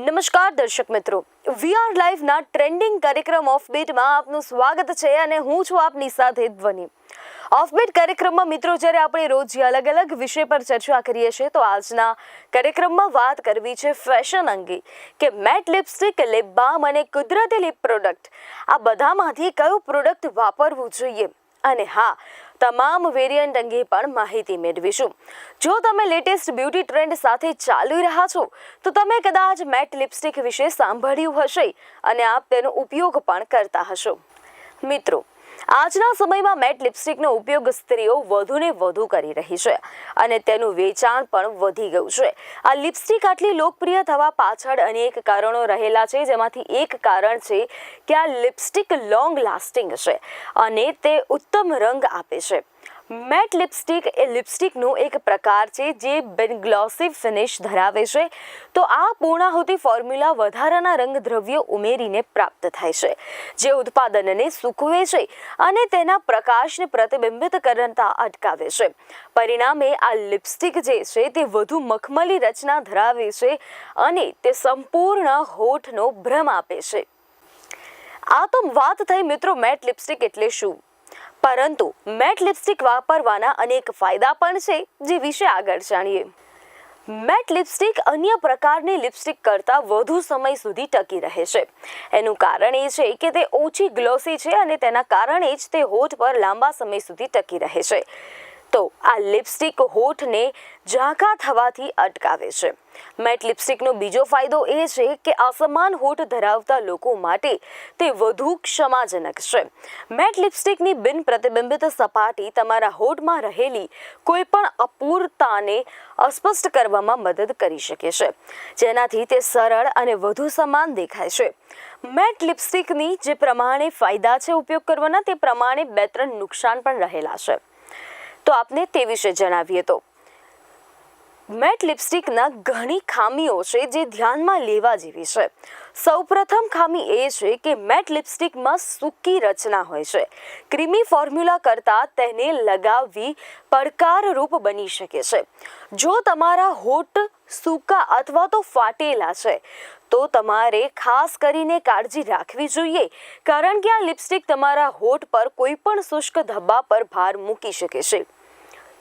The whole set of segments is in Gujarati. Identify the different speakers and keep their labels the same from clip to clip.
Speaker 1: નમસ્કાર દર્શક મિત્રો. વીઆર લાઈવના ટ્રેન્ડિંગ કાર્યક્રમ ઓફ બીટમાં આપનું સ્વાગત છે અને હું છું આપની સાથે ધ્વનિ. ઓફબીટ કાર્યક્રમમાં મિત્રો, જ્યારે આપણે રોજ અલગ અલગ વિષય પર ચર્ચા કરીએ છીએ, તો આજના કાર્યક્રમમાં વાત કરવી છે ફેશન અંગે કે મેટ લિપસ્ટિક લિપ બામ અને કુદરતી લિપ પ્રોડક્ટ આ બધામાંથી કયું પ્રોડક્ટ વાપરવું જોઈએ? અને હા તમામ વેરિયન્ટ અંગે પણ માહિતી મેળવીશું. જો તમે લેટેસ્ટ બ્યુટી ટ્રેન્ડ સાથે ચાલી રહ્યા છો, તો તમે કદાચ મેટ લિપસ્ટિક વિશે સાંભળ્યું હશે અને આપ તેનો ઉપયોગ પણ કરતા હશો. મિત્રો આજના સમયમાં મેટ લિપસ્ટિકનો ઉપયોગ સ્ત્રીઓ વધુને વધુ કરી રહી છે અને તેનું વેચાણ પણ વધી ગયું છે. આ લિપસ્ટિક આટલી લોકપ્રિય થવા પાછળ અનેક કારણો રહેલા છે, જેમાંથી એક કારણ છે કે આ લિપસ્ટિક લોંગ લાસ્ટિંગ છે અને તે ઉત્તમ રંગ આપે છે. મેટ લિપસ્ટિક એ લિપસ્ટિકનો એક પ્રકાર છે જે ગ્લોસી ફિનિશ ધરાવે છે. તો આ પૂર્ણાહુતિ ફોર્મ્યુલા વધારાના રંગદ્રવ્યો ઉમેરીને પ્રાપ્ત થાય છે, જે ઉત્પાદનને સૂકવે છે અને તેના પ્રકાશને પ્રતિબિંબિત કરતા અટકાવે છે. પરિણામે આ લિપસ્ટિક જે છે તે વધુ મખમલી રચના ધરાવે છે અને તે સંપૂર્ણ હોઠનો ભ્રમ આપે છે. આ તો વાત થઈ મિત્રો મેટ લિપસ્ટિક એટલે શું? પરંતુ મેટ લિપસ્ટિક વાપરવાના અનેક ફાયદા પણ છે, જે વિશે આગળ જાણીએ. મેટ લિપસ્ટિક અન્ય પ્રકારની લિપસ્ટિક કરતાં વધુ સમય સુધી ટકી રહે છે. એનું કારણ એ છે કે તે ઓછી ગ્લોસી છે અને તેના કારણે જ તે હોઠ પર લાંબા સમય સુધી ટકી રહે છે. તો આ લિપસ્ટિક હોઠને ઝાંખા થવાથી અટકાવે છે. મેટ લિપસ્ટિકનો બીજો ફાયદો એ છે કે અસમાન હોઠ ધરાવતા લોકો માટે તે વધુ ક્ષમાજનક છે. મેટ લિપસ્ટિકની બિન પ્રતિબિંબિત સપાટી તમારા હોઠમાં રહેલી કોઈ પણ અપૂરતાને અસ્પષ્ટ કરવામાં મદદ કરી શકે છે, જેનાથી તે સરળ અને વધુ સમાન દેખાય છે. મેટ લિપસ્ટિકની જે પ્રમાણે ફાયદા છે ઉપયોગ કરવાના, તે પ્રમાણે બે ત્રણ નુકસાન પણ રહેલા છે. તો આપને તે વિશે જણાવીએ તો. મેટ લિપસ્ટિકના ઘણી ખામીઓ છે જે ધ્યાનમાં લેવા જેવી છે. સૌપ્રથમ ખામી એ છે કે મેટ લિપસ્ટિકમાં સૂકી રચના હોય છે. ક્રીમી ફોર્મ્યુલા કરતાં તેને લગાવવી પડકારરૂપ બની શકે છે. જો તમારા હોઠ સૂકા અથવા તો ફાટેલા છે, તો તમારે ખાસ કરીને કાળજી રાખવી જોઈએ, કારણ કે આ લિપસ્ટિક તમારા હોઠ પર કોઈપણ શુષ્ક ધબ્બા પર ભાર મૂકી શકે છે.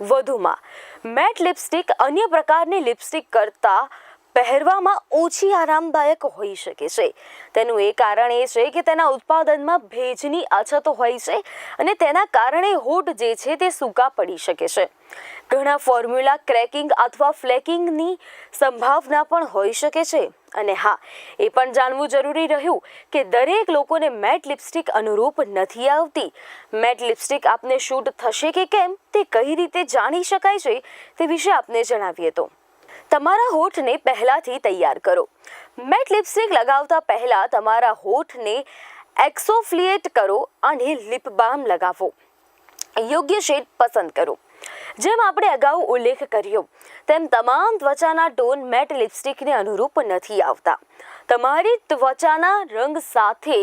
Speaker 1: વધુમાં, મેટ લિપસ્ટિક અન્ય પ્રકારની લિપસ્ટિક કરતાં પહેરવામાં ઓછી આરામદાયક હોઈ શકે છે. તેનું એ કારણ એ છે કે તેના ઉત્પાદનમાં ભેજની અછત હોય છે અને તેના કારણે હોઠ જે છે તે સૂકા પડી શકે છે. ઘણા ફોર્મ્યુલા ક્રેકિંગ અથવા ફ્લેકિંગની સંભાવના પણ હોઈ શકે છે. અને હા, એ પણ જાણવું જરૂરી રહ્યું કે દરેક લોકોને મેટ લિપસ્ટિક અનુરૂપ નથી આવતી. મેટ લિપસ્ટિક આપને શૂટ થશે કે કેમ તે કઈ રીતે જાણી શકાય છે તે વિશે આપને જણાવીએ તો. તમારા હોઠને પહેલાથી તૈયાર કરો. મેટ લિપસ્ટિક લગાવતા પહેલા તમારા હોઠને એક્સોફ્લિએટ કરો અને લિપ બામ લગાવો. યોગ્ય શેડ પસંદ કરો. જેમ આપણે અગાઉ ઉલ્લેખ કર્યો, તેમ તમામ ત્વચાના ટોન મેટ લિપસ્ટિકને અનુરૂપ નથી આવતા. તમારી ત્વચાના રંગ સાથે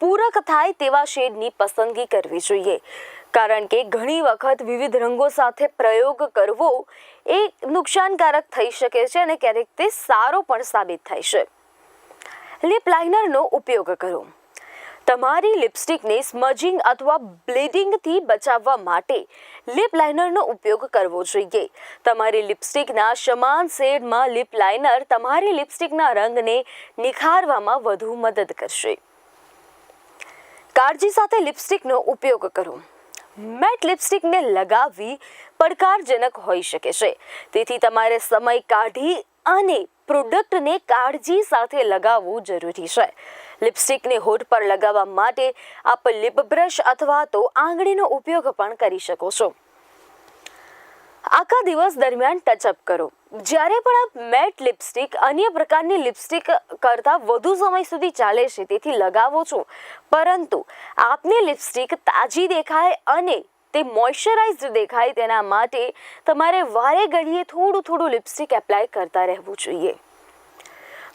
Speaker 1: પૂરક થાય તેવા શેડની પસંદગી કરવી જોઈએ. કારણ કે ઘણી વખત વિવિધ રંગો સાથે પ્રયોગ કરવો એ નુકસાનકારક થઈ શકે છે અને ક્યારેક તે સારો પણ સાબિત થાય છે. લિપ લાઇનરનો ઉપયોગ કરો. તમારી લિપસ્ટિકને સ્મજિંગ અથવા બ્લીડિંગથી બચાવવા માટે લિપ લાઇનરનો ઉપયોગ કરવો જોઈએ. તમારી લિપસ્ટિકના સમાન શેડમાં લિપ લાઇનર તમારી લિપસ્ટિકના રંગને નિખારવામાં વધુ મદદ કરશે. કાળજી સાથે લિપસ્ટિકનો ઉપયોગ કરો. મેટ લિપસ્ટિકને લગાવવી પડકારજનક હોઈ શકે છે. તેથી તમારે સમય કાઢી અને પ્રોડક્ટને કાળજી સાથે લગાવવું જરૂરી છે. લિપસ્ટિકને હોઠ પર લગાવવા માટે આપ લિપ બ્રશ અથવા તો આંગળીનો ઉપયોગ પણ કરી શકો છો. આખા દિવસ દરમિયાન ટચઅપ કરો. જ્યારે પણ આપ મેટ લિપસ્ટિક અન્ય પ્રકારની લિપસ્ટિક કરતાં વધુ સમય સુધી ચાલે છે, તેથી લગાવો છો. પરંતુ આપની લિપસ્ટિક તાજી દેખાય અને તે મોઇશ્ચરાઇઝ્ડ દેખાય તેના માટે તમારે વારે ઘડીએ થોડું થોડું લિપસ્ટિક એપ્લાય કરતા રહેવું જોઈએ.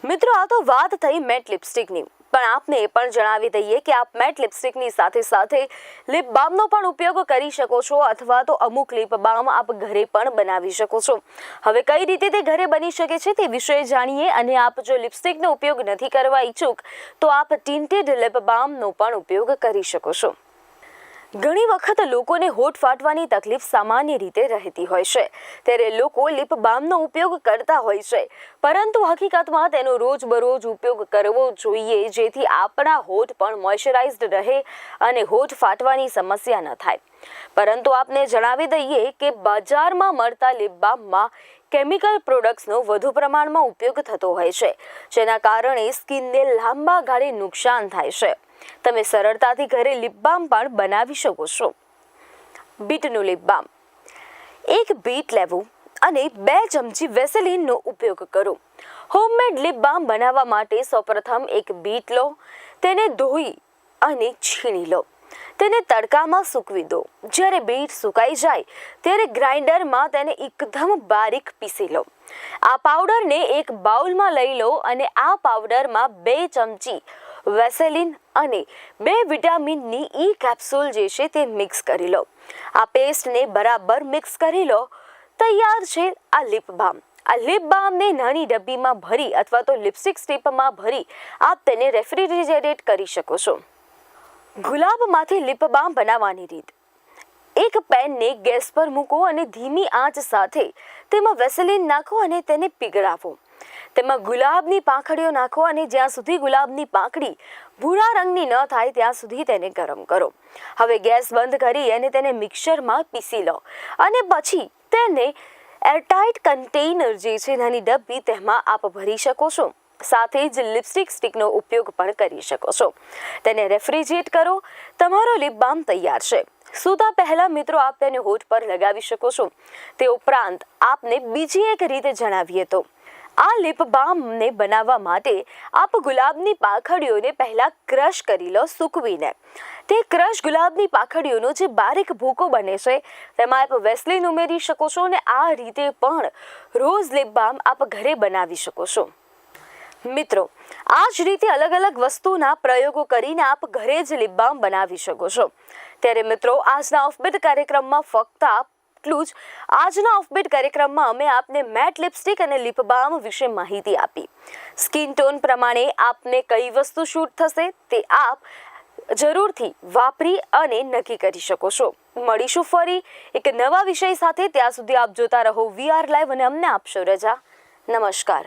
Speaker 1: મિત્રો, આ તો વાત થઈ મેટ લિપસ્ટિકની પણ આપને એ પણ જણાવી દઈએ કે આપ મેટ લિપસ્ટિકની સાથે સાથે લિપ બામનો પણ ઉપયોગ કરી શકો છો અથવા તો અમુક લિપ બામ આપ ઘરે પણ બનાવી શકો છો. હવે કઈ રીતે તે ઘરે બની શકે છે તે વિશે જાણીએ અને આપ જો લિપસ્ટિકનો ઉપયોગ નથી કરવા ઈચ્છુક તો આપ ટિન્ટેડ લિપ બામનો પણ ઉપયોગ કરી શકો છો. ઘણી વખત લોકોને હોઠ ફાટવાની તકલીફ સામાન્ય રીતે રહેતી હોય છે. ત્યારે લોકો લિપ બામનો ઉપયોગ કરતા હોય છે. પરંતુ હકીકતમાં તેનો રોજબરોજ ઉપયોગ કરવો જોઈએ, જેથી આપણા હોઠ પણ મોઇશ્ચરાઇઝડ રહે અને હોઠ ફાટવાની સમસ્યા ન થાય. પરંતુ આપને જણાવી દઈએ કે બજારમાં મળતા લિપ બામમાં કેમિકલ પ્રોડક્ટ્સનો વધુ પ્રમાણમાં ઉપયોગ થતો હોય છે, જેના કારણે સ્કિનને લાંબા ગાળે નુકસાન થાય છે. તમે સરળતાથી ઘરે લિપ બામ પણ બનાવી શકો છો. બીટનું લિપ બામ એક બીટ લેવું અને બે ચમચી વેસેલિનનો ઉપયોગ કરો. હોમમેડ લિપ બામ બનાવવા માટે સૌપ્રથમ એક બીટ લો, તેને ધોઈ અને છીણી લો. તેને તડકામાં સૂકવી દો. જ્યારે બીટ સુકાઈ જાય, ત્યારે ગ્રાઇન્ડરમાં તેને એકદમ બારીક પીસી લો. આ પાવડરને એક બાઉલમાં લઈ લો અને આ પાવડરમાં બે ચમચી વેસેલિન અને બે વિટામિનની ઈ કેપ્સ્યુલ જે છે તે મિક્સ કરી લો. આ પેસ્ટને બરાબર મિક્સ કરી લો. તૈયાર છે આ લિપ બામ. આ લિપ બામને નાની ડબ્બીમાં ભરી અથવા તો લિપસ્ટિક સ્ટીપમાં ભરી આપ તેને રેફ્રિજરેટ કરી શકો છો. ગુલાબમાંથી લિપ બામ બનાવવાની રીત. એક પેનને ગેસ પર મૂકો અને ધીમી આંચ સાથે તેમાં વેસેલિન નાખો અને તેને પીગળાવો. તેમાં ગુલાબની પાંખડીઓ નાખો અને જ્યાં સુધી ગુલાબની પાંખડી ભૂરા રંગની ન થાય ત્યાં સુધી તેને ગરમ કરો. હવે ગેસ બંધ કરી અને તેને મિક્સરમાં પીસી લો. અને પછી તેને એરટાઇટ કન્ટેનર જે છે નાની ડબ્બી તેમાં આપ ભરી શકો છો. સાથે જ લિપસ્ટિક સ્ટિકનો ઉપયોગ પણ કરી શકો છો. તેને રેફ્રિજરેટ કરો. તમારો લિપ બામ તૈયાર છે. સૂતા પહેલા મિત્રો આપ તેને હોઠ પર લગાવી શકો છો. તે ઉપરાંત આપને બીજી એક રીતે જણાવીએ તો આ લિપ બામને બનાવવા માટે આપ ગુલાબની પાખડીઓને પહેલા ક્રશ કરી લો સૂકવીને. તે ક્રશ ગુલાબની પાખડીઓનો જે બારીક ભૂકો બને છે, તેમાં આપ વેસલીન ઉમેરી શકો છો અને આ રીતે પણ રોઝ લિપ બામ આપ ઘરે બનાવી શકો છો. મિત્રો, આ જ રીતે અલગ અલગ વસ્તુના પ્રયોગો કરીને આપ ઘરે જ લિપ બામ બનાવી શકો છો. ત્યારે મિત્રો, આજના ઓફબીટ કાર્યક્રમમાં ફક્ત આપ એટલું જ. આજના ઓફબીટ કાર્યક્રમમાં અમે આપને મેટ લિપસ્ટિક અને લિપ બામ વિશે માહિતી આપી. સ્કિન ટોન પ્રમાણે આપને કઈ વસ્તુ શૂટ થશે તે આપ જરૂરથી વાપરી અને નક્કી કરી શકો છો. મળીશું ફરી એક નવા વિષય સાથે. ત્યાં સુધી આપ જોતા રહો વીઆર લાઈવ અને અમને આપશો રજા. નમસ્કાર.